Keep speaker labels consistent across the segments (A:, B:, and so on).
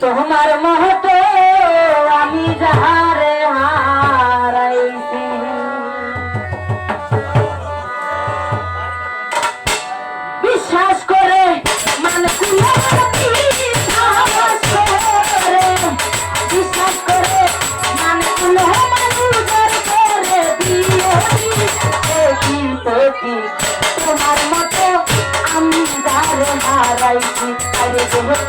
A: তোমার মহত আরে তোমার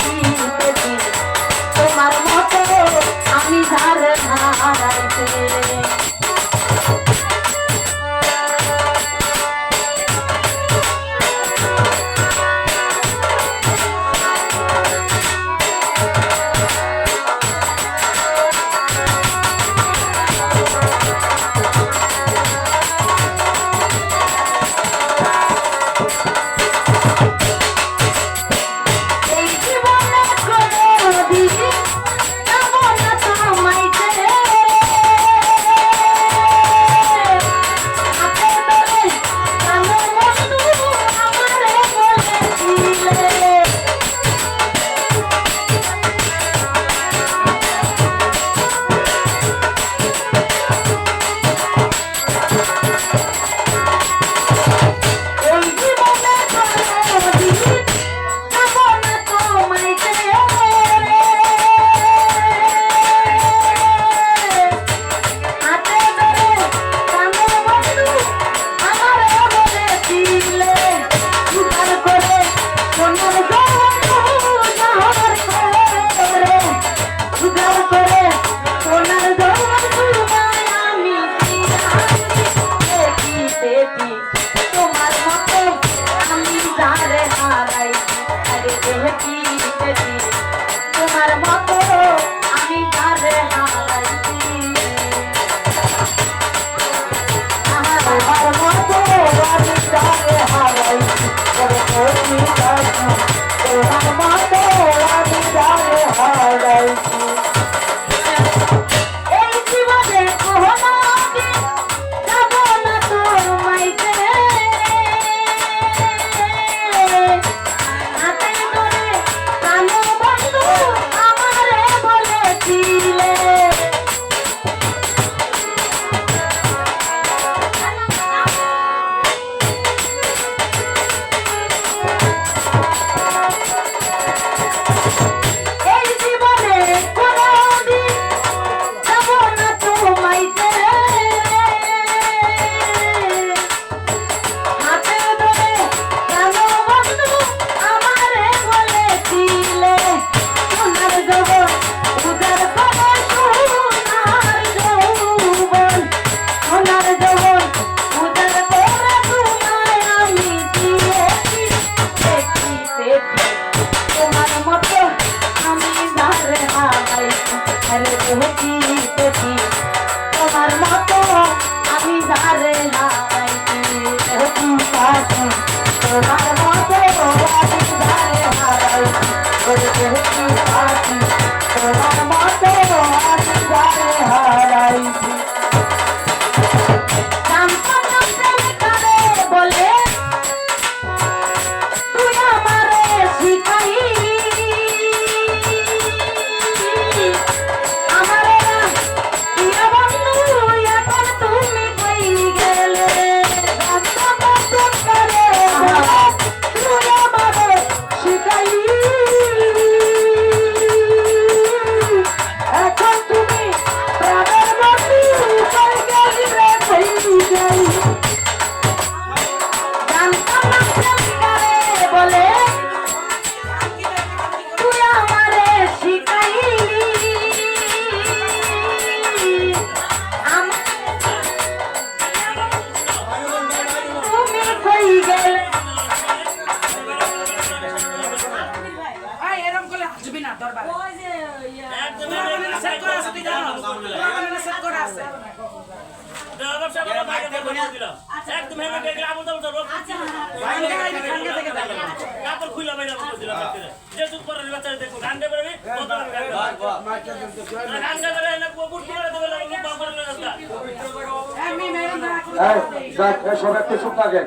B: থাকেন।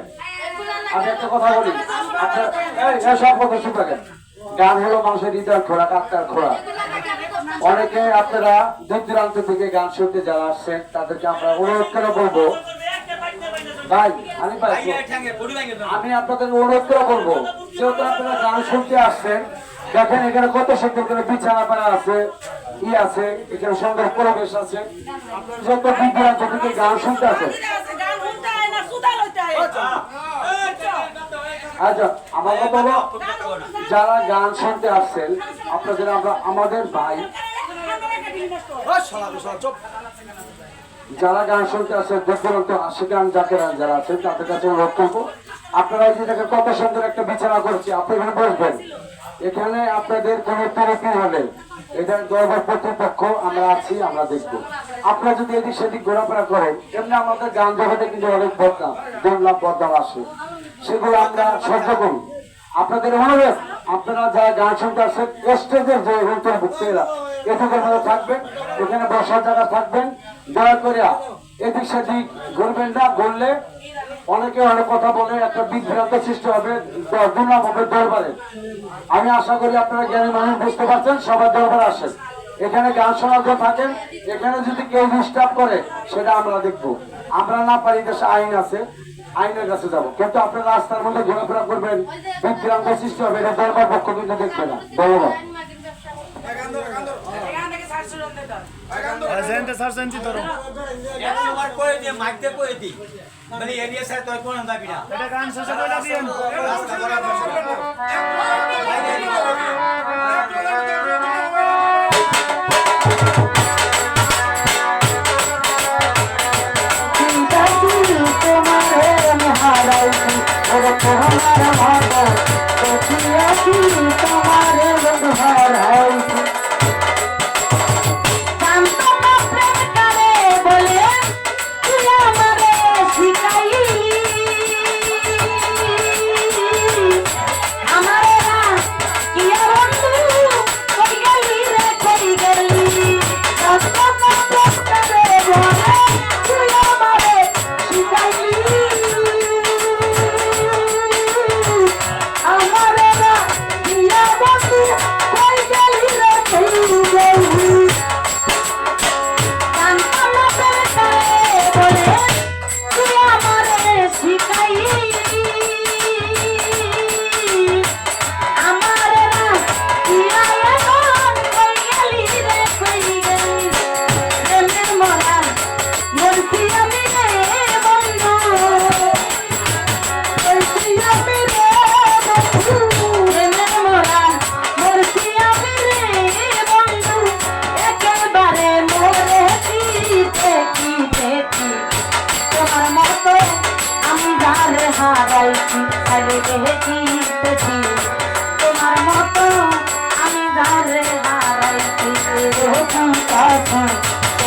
B: একটা কথা বলি। চুপ রাখেন। গান হলো মানুষের হৃদয় খোরাক আত্মার খোরাক অনেকে আপনারা দূর দূরান্ত থেকে গান শুনতে যারা আসছেন, তাদেরকে আমরা অনুরোধ করে বলব ভাই আমি আমি আপনাদের অনুরোধ করে বলব যেহেতু আপনারা গান শুনতে আসছেন দেখেন এখানে কত সুন্দর করে বিছানা পাড়া আছে ই আছে এখানে সুন্দর পরিবেশ আছে। যত থেকে গান শুনতে
C: হয়
B: আচ্ছা আমার কথা হলো যারা গান শুনতে আসছেন আপনাদের আমরা আমাদের ভাই যারা গান শুনতে আছে দেখুন আশি গান যাকে যারা আছেন তাদের কাছে অনুরোধ করব, আপনারা এই যে কত সুন্দর একটা বিছানা করছি, আপনি এখানে বসবেন। এখানে আপনাদের কোনো তেরোপি হলে এটা দরবার কর্তৃপক্ষ, আমরা আছি, আমরা দেখব। আপনারা যদি এদিক সেদিক ঘোরাফেরা করেন, এমনি আমাদের গান জগতে কিন্তু অনেক বদনাম দুর্লাভ বদনাম আসে। সেগুলো আমরা সহ্য করি। আপনাদের অনুরোধ, আপনারা যারা গান শুনতে আসছেন স্টেজের যে অন্তর্ভুক্তেরা এটুকুর মধ্যে থাকবেন, এখানে বসার জায়গা থাকবেন দয়া করে এদিক সেদিক ঘুরবেন না, ঘুরলে অনেকে অনেক কথা বলে, একটা বিভ্রান্ত সৃষ্টি হবে দুর্নাম হবে দরবারে। আমি আশা করি আপনারা জ্ঞানী মানুষ বুঝতে পারছেন, সবার দরবারে আসেন। এখানে গান শোনার জন্য থাকেন, এখানে যদি কেউ ডিস্টার্ব করে, সেটা আমরা দেখব। আমরা না পারি, দেশে আইন আছে, আইনের কাছে যাব। কিন্তু আপনারা রাস্তার মধ্যে ঘোরাফেরা করবেন, বিভ্রান্ত সৃষ্টি হবে, এটা দরবার পক্ষ কিন্তু দেখবে না। ধন্যবাদ
C: এখান থেকে সার সুরন হয়
D: Gente, sargenti ধরো।
E: একবার করে দিয়ে মাইকতে করে দিই মানে এরিয়া সাইড তুই কোন দাবি না।
D: এটা গান শেষে
A: চিন্তা করি তোমারে তোমার তোমারে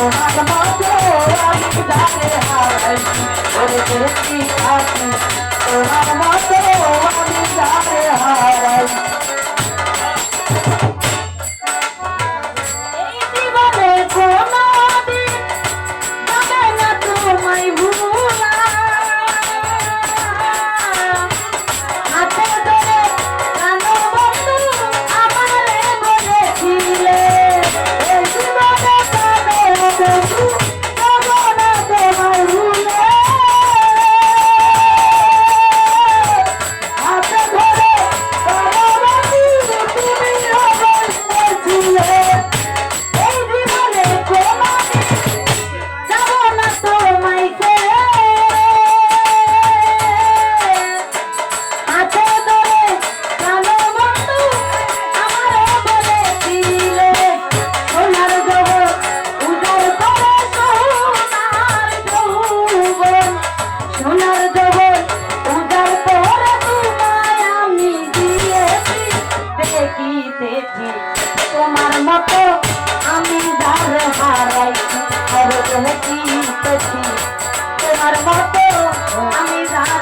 A: তোমার মতো তোমার মতো আমি যার হারাই। আর তোমার মতো আমি যার